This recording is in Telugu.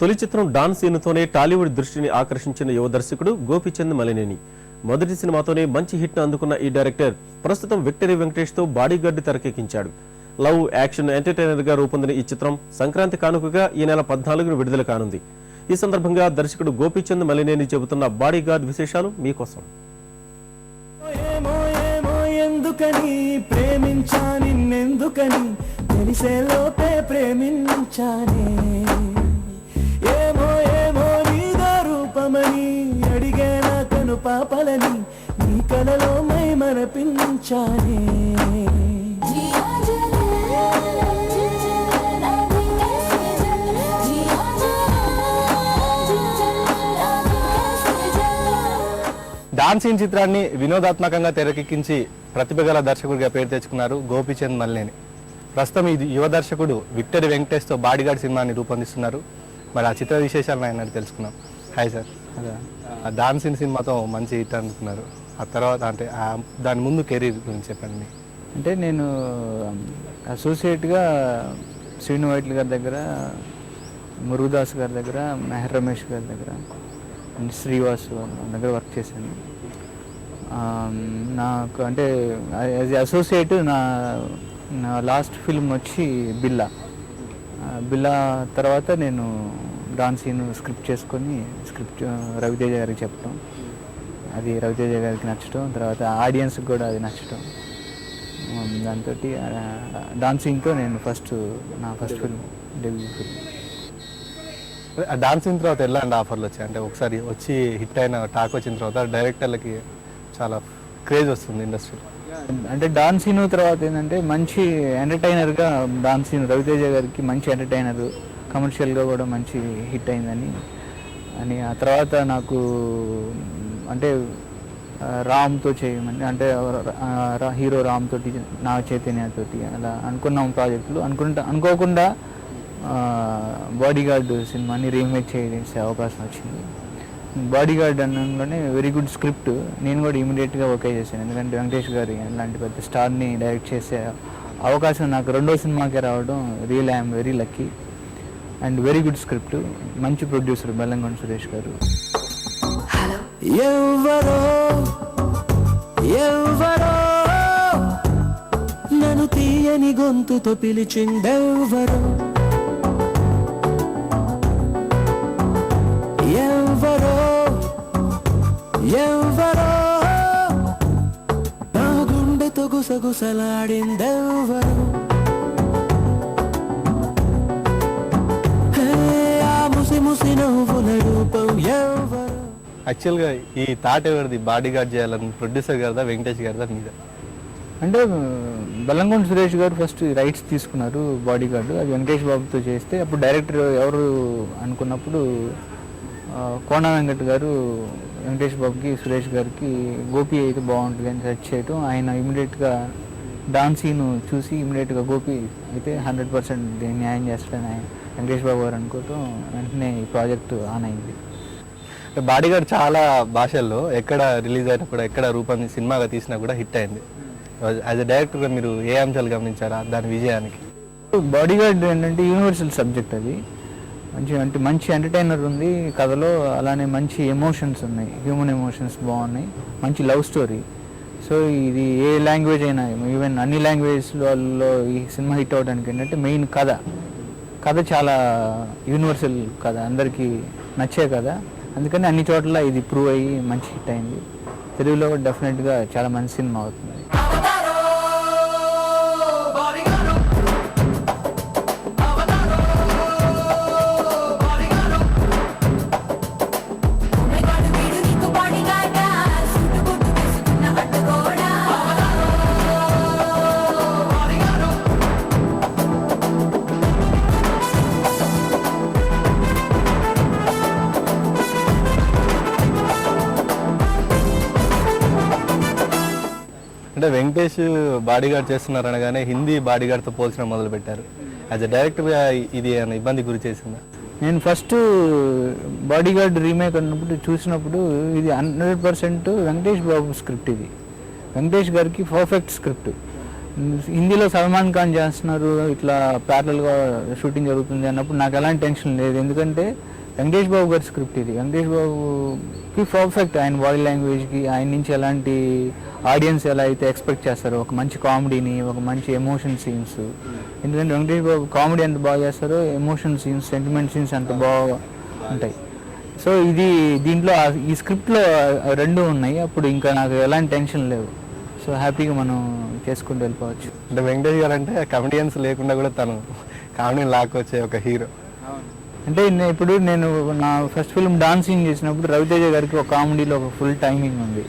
తొలి చిత్రం డాన్ సీన్తోనే టాలీవుడ్ దృష్టిని ఆకర్షించిన యువ దర్శకుడు గోపిచంద్ మలినేని. మొదటి సినిమాతోనే మంచి హిట్ను అందుకున్న ఈ డైరెక్టర్ ప్రస్తుతం విక్టరీ వెంకటేష్తో బాడీగార్డ్ తెరకెక్కించాడు. లవ్ యాక్షన్ ఎంటర్టైనర్గా రూపొందిన ఈ చిత్రం సంక్రాంతి కానుకగా ఈ నెల పద్నాలుగును విడుదల కానుంది. ఈ సందర్భంగా దర్శకుడు గోపిచంద్ మలినేని చెబుతున్న బాడీగార్డ్ విశేషాలు మీకోసం. ఎందుకని ప్రేమించా నిన్నెందుకని? తెలిసే లోపే ప్రేమించానే. వచ్చానే. డాన్స్ ఇన్ చిత్రాన్ని వినోదాత్మకంగా తెరకెక్కించి ప్రతిభ గల దర్శకుడిగా పేరు తెచ్చుకున్నారు గోపిచంద్ మల్లేని. ప్రస్తుతం ఇది యువ దర్శకుడు విక్టర్ వెంకటేష్తో బాడీగార్డ్ సినిమాని రూపొందిస్తున్నారు. మరి ఆ చిత్ర విశేషాలను ఆయన తెలుసుకున్నాం హాయ్ సార్. డాన్స్ సీన్ సినిమాతో మంచి హిట్ అందుకున్నారు ఆ తర్వాత అంటే దాని ముందు కెరీర్ గురించి చెప్పండి అంటే నేను అసోసియేట్గా శ్రీను వైట్ల గారి దగ్గర మురుదాస్ గారి దగ్గర మెహర్ రమేష్ గారి దగ్గర అండ్ శ్రీవాసు దగ్గర వర్క్ చేశాను. ఆ, నాకు అంటే యాజ్ అసోసియేట్ నా నా లాస్ట్ ఫిల్మ్ వచ్చి బిల్లా. బిల్లా తర్వాత నేను డాన్స్ సీన్ స్క్రిప్ట్ చేసుకొని స్క్రిప్ట్ రవితేజ గారికి చెప్పడం అది రవితేజ గారికి నచ్చడం తర్వాత ఆడియన్స్కి కూడా అది నచ్చడం దాంతో డాన్సింగ్తో నేను ఫస్ట్ నా ఫస్ట్ ఫిల్మ్ డెబ్యూ ఫిల్మ్. ఆ డాన్స్ సీన్ తర్వాత ఎలాంటి ఆఫర్లు వచ్చాయి? అంటే ఒకసారి వచ్చి హిట్ అయిన టాక్ వచ్చిన తర్వాత డైరెక్టర్లకి చాలా క్రేజ్ వస్తుంది ఇండస్ట్రీలో. అంటే డాన్స్ సీన్ తర్వాత ఏంటంటే మంచి ఎంటర్టైనర్గా డాన్స్ సీన్ రవితేజ గారికి మంచి ఎంటర్టైనర్ కమర్షియల్గా కూడా మంచి హిట్ అయిందని. అని ఆ తర్వాత నాకు అంటే రామ్తో చేయమని అంటే రా- హీరో రామ్ తోటి నా చైతన్యతోటి అలా అనుకున్నాం ప్రాజెక్టులు. అనుకుంటా అనుకోకుండా బాడీ గార్డ్ సినిమాని రీమేక్ చేసే అవకాశం వచ్చింది. బాడీ గార్డ్ అనగానే వెరీ గుడ్ స్క్రిప్ట్ నేను కూడా ఇమీడియట్గా ఓకే చేశాను. ఎందుకంటే వెంకటేష్ గారి అలాంటి పెద్ద స్టార్ని డైరెక్ట్ చేసే అవకాశం నాకు రెండో సినిమాకే రావడం real I'm very lucky and very good script. మంచి ప్రొడ్యూసర్ బెల్లంకొండ సురేష్ గారు. ఎవ్వరో ఎవ్వరో నన్ను తీయని గొంతుతో పిలిచిందెవ్వరో ఎవ్వరో ఎవ్వరో నా గుండెతో గుసగుసలాడిందెవ్వరో రూపం యాక్చువల్గా ఈ థాట్ ఎవరిది? బాడీ గార్డ్ చేయాలని ప్రొడ్యూసర్ గారిదా వెంకటేష్ గారిదా మీద? అంటే బెల్లంకొండ సురేష్ గారు ఫస్ట్ రైట్స్ తీసుకున్నారు బాడీ గార్డు. అది వెంకటేష్ బాబుతో చేస్తే అప్పుడు డైరెక్టర్ ఎవరు అనుకున్నప్పుడు కోన వెంకట్ గారు వెంకటేష్ బాబుకి సురేష్ గారికి గోపి అయితే బాగుంటుంది అని సెర్చ్ చేయటం ఆయన ఇమీడియట్గా డాన్స్ సీన్ చూసి ఇమీడియట్గా గోపి అయితే హండ్రెడ్ పర్సెంట్ న్యాయం చేస్తాడని ఆయన వెంకటేష్ బాబు గారు అనుకోవటం వెంటనే ఈ ప్రాజెక్ట్ ఆన్ అయింది. బాడీ గార్డ్ చాలా భాషల్లో ఎక్కడ రిలీజ్ అయినా కూడా ఎక్కడ రూపొంది సినిమాగా తీసినా కూడా హిట్ అయింది. యాజ్ అ డైరెక్టర్గా మీరు ఏ అంశాలు గమనించారా దాని విజయానికి? బాడీ గార్డ్ ఏంటంటే యూనివర్సల్ సబ్జెక్ట్ అది. మంచి అంటే మంచి ఎంటర్టైనర్ ఉంది కథలో అలానే మంచి ఎమోషన్స్ ఉన్నాయి. హ్యూమన్ ఎమోషన్స్ బాగున్నాయి. మంచి లవ్ స్టోరీ. సో ఇది ఏ లాంగ్వేజ్ అయినా ఈవెన్ అన్ని లాంగ్వేజ్లలో ఈ సినిమా హిట్ అవడానికి ఏంటంటే మెయిన్ కథ. కథ చాలా యూనివర్సల్ కథ. అందరికీ నచ్చే కథ. అందుకని అన్ని చోట్ల ఇది ప్రూవ్ అయ్యి మంచి హిట్ అయింది. తెలుగులో డెఫినెట్గా చాలా మంచి సినిమా అవుతుంది అంటే వెంకటేష్ బాడీగార్డ్ చేస్తున్నారు అనగానే హిందీ బాడీగార్డ్తో పోల్చడం మొదలు పెట్టారు యాజ్ అ డైరెక్టర్గా ఇది ఏమైనా ఇబ్బంది గురి చేసిందా? నేను ఫస్ట్ బాడీగార్డ్ రీమేక్ అన్నప్పుడు చూసినప్పుడు ఇది hundred percent Venkatesh Babu script ఇది. వెంకటేష్ గారికి పర్ఫెక్ట్ స్క్రిప్ట్ హిందీలో సల్మాన్ ఖాన్ చేస్తున్నారు ఇట్లా ప్యారలల్గా షూటింగ్ జరుగుతుంది అన్నప్పుడు నాకు ఎలాంటి టెన్షన్ లేదు. ఎందుకంటే వెంకటేష్ బాబు గారి స్క్రిప్ట్ ఇది. వెంకటేష్ బాబుకి పర్ఫెక్ట్ ఆయన బాడీ లాంగ్వేజ్కి ఆయన నుంచి ఎలాంటి ఆడియన్స్ ఎలా అయితే ఎక్స్పెక్ట్ చేస్తారో ఒక మంచి కామెడీని ఒక మంచి ఎమోషన్ సీన్స్ ఎందుకంటే వెంకటేష్ బాబు కామెడీ ఎంత బాగా చేస్తారో ఎమోషన్ సీన్స్ సెంటిమెంట్ సీన్స్ అంత బాగా ఉంటాయి. సో ఇది దీంట్లో ఈ స్క్రిప్ట్లో రెండు ఉన్నాయి. అప్పుడు ఇంకా నాకు ఎలాంటి టెన్షన్ లేవు. సో హ్యాపీగా మనం చేసుకుంటూ వెళ్ళిపోవచ్చు. అంటే వెంకటేష్ గారు అంటే కమెడియన్స్ లేకుండా కూడా తను కామెడీని లాక్కొచ్చే ఒక హీరో అంటే నేను ఇప్పుడు నేను నా ఫస్ట్ ఫిల్మ్ డాన్సింగ్ చేసినప్పుడు రవితేజ గారికి ఒక కామెడీలో ఒక ఫుల్ టైమింగ్ ఉంది.